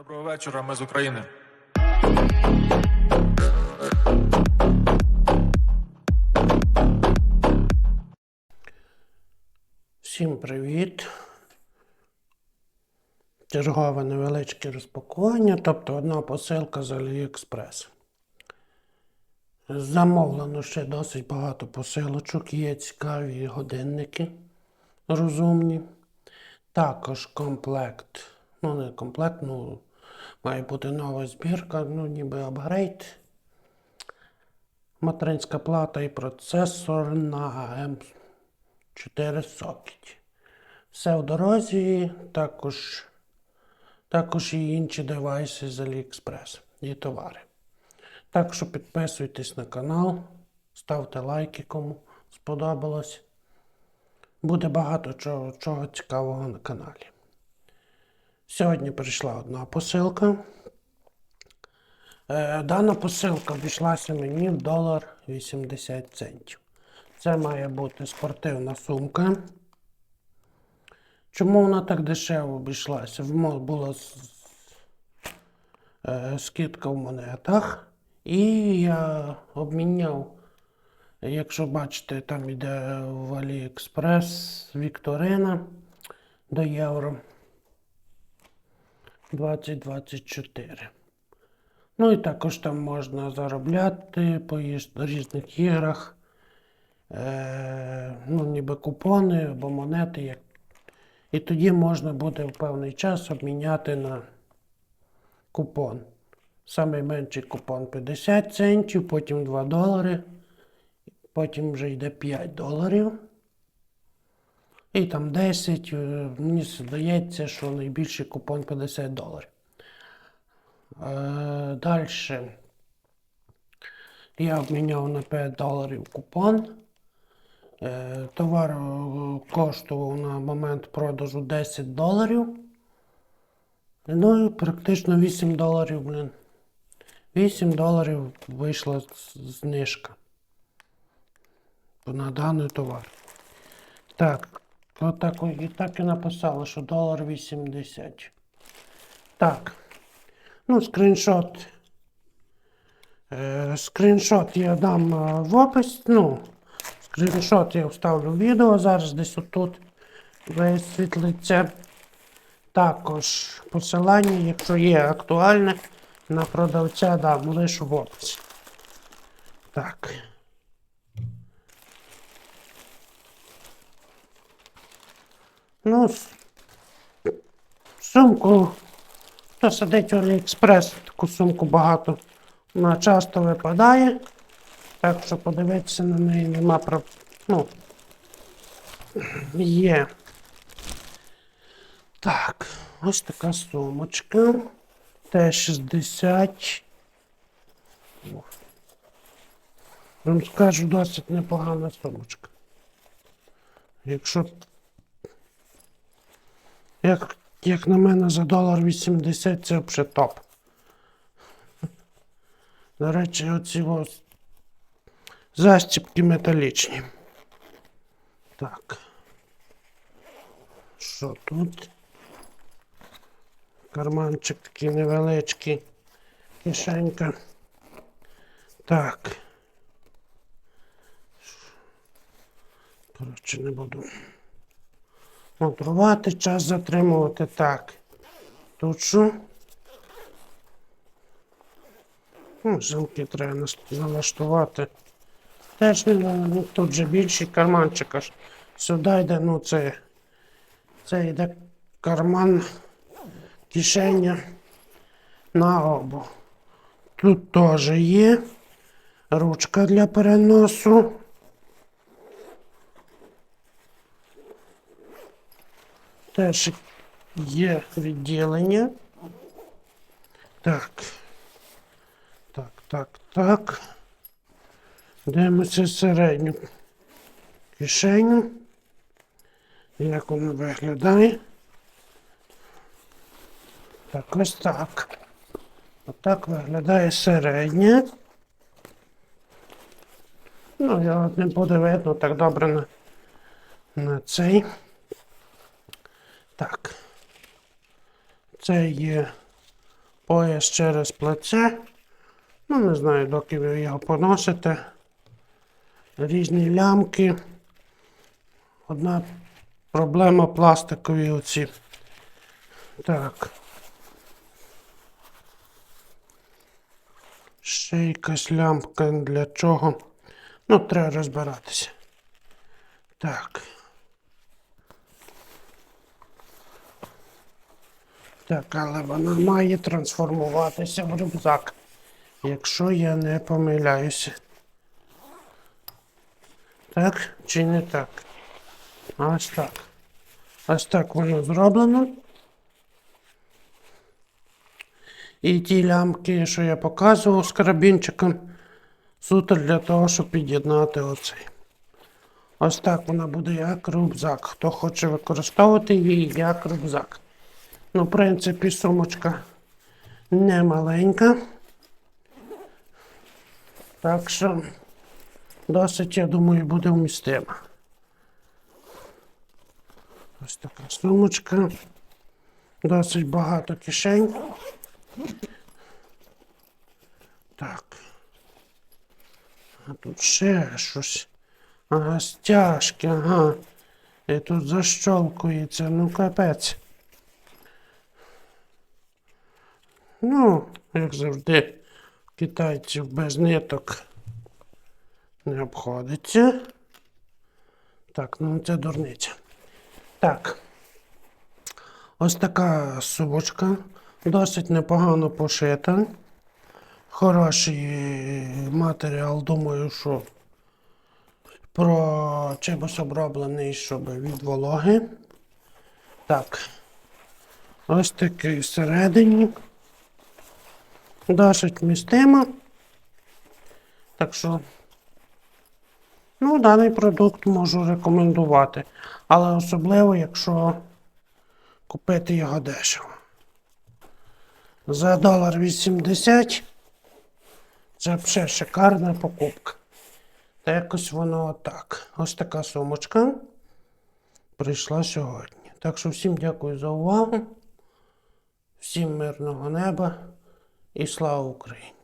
Доброго вечора, ми з України. Всім привіт. Чергове невеличке розпакування, тобто одна посилка з AliExpress. Замовлено ще досить багато посилочок, є цікаві годинники розумні. Також комплект. Ну, не комплект, ну, має бути нова збірка, ну, ніби апгрейд. Материнська плата і процесор на AM 4 сокеті. Все в дорозі, також, також і інші девайси з AliExpress і товари. Так що підписуйтесь на канал, ставте лайки, кому сподобалось. Буде багато чого, чого цікавого на каналі. Сьогодні прийшла одна посилка. Е, Дана посилка обійшлася мені в долар 80 центів. Це має бути спортивна сумка. Чому вона так дешево обійшлася? В мол була е, скидка в монетах. І я обміняв, якщо бачите, там йде в AliExpress Вікторина до євро 2024. Ну і також там можна заробляти по різних іграх. Е, ну, ніби купони або монети. Як... І тоді можна буде в певний час обміняти на купон. Самий менший купон 50 центів, потім 2 долари, потім вже йде 5 доларів. І там 10. е, Мені здається, що найбільший купон 50 доларів. Е, Далі я обміняв на 5 доларів купон. Е, Товар е, коштував на момент продажу 10 доларів. Ну і практично 8 доларів, блін. 8 доларів вийшла знижка на даний товар. Так, отак, і так і написало, що долар 80. Так. Ну, скріншот. Е, скріншот я дам е, в опис. Ну, скріншот я вставлю в відео. Зараз десь отут висвітлиться. Також посилання, якщо є актуальне, на продавця дам лише в описі. Так. Ну, сумку. Хто сидить у Аліекспрес, таку сумку багато. Вона часто випадає. Так що подивитися на неї нема про. Ну. Є. Так, ось така сумочка. Т-60. О. Вам скажу, досить непогана сумочка. Якщо. Як, як на мене за долар 80 це взагалі топ. До речі, оці ось застіпки металічні. Так. Що тут? Карманчик такий невеличкий. Кишенька. Так. Коротше, не буду мудрувати, час затримувати. Так. Тут що? Ну, замки треба налаштувати. Теж не ну, тут же більший карманчик аж. Сюди йде, ну це. Це йде карман кишеня на обу. Тут теж є ручка для переносу. Теж є відділення. Так. Так, так, так. Дивимося середню кишеню. Як воно виглядає? Так, ось так. Отак виглядає середнє. Ну, я не буде видно так добре на, на цей. Так. Це є Пояс через плече. Ну, не знаю, доки ви його поносите. Різні лямки. Одна проблема пластикові оці. Так. Ще якась лямпка для чого. Ну, треба розбиратися. Так. Так, але вона має трансформуватися в рюкзак. Якщо я не помиляюся. Так чи не так? Ось так. Ось так воно зроблено. І ті лямки, що я показував з карабінчиком, суто для того, щоб під'єднати оцей. Ось так вона буде як рюкзак. Хто хоче використовувати її як рюкзак. Ну, в принципі, сумочка не маленька. Так що досить, я думаю, буде вмістима. Ось така сумочка. Досить багато кишень. Так. А тут ще щось. Ага, стяжки, ага. І тут защолкується, ну капець. Ну, як завжди, китайців без ниток не обходиться. Так, ну це дурниця. Так. Ось така сумочка. Досить непогано пошита. Хороший матеріал, думаю, що про чимось оброблений, щоб від вологи. Так. Ось такий всередині. Досить вмістима. Так що, ну, даний продукт можу рекомендувати. Але особливо, якщо купити його дешево. За долар 80 це вже шикарна покупка. Та якось воно отак. Ось така сумочка прийшла сьогодні. Так що всім дякую за увагу. Всім мирного неба і слава Україні!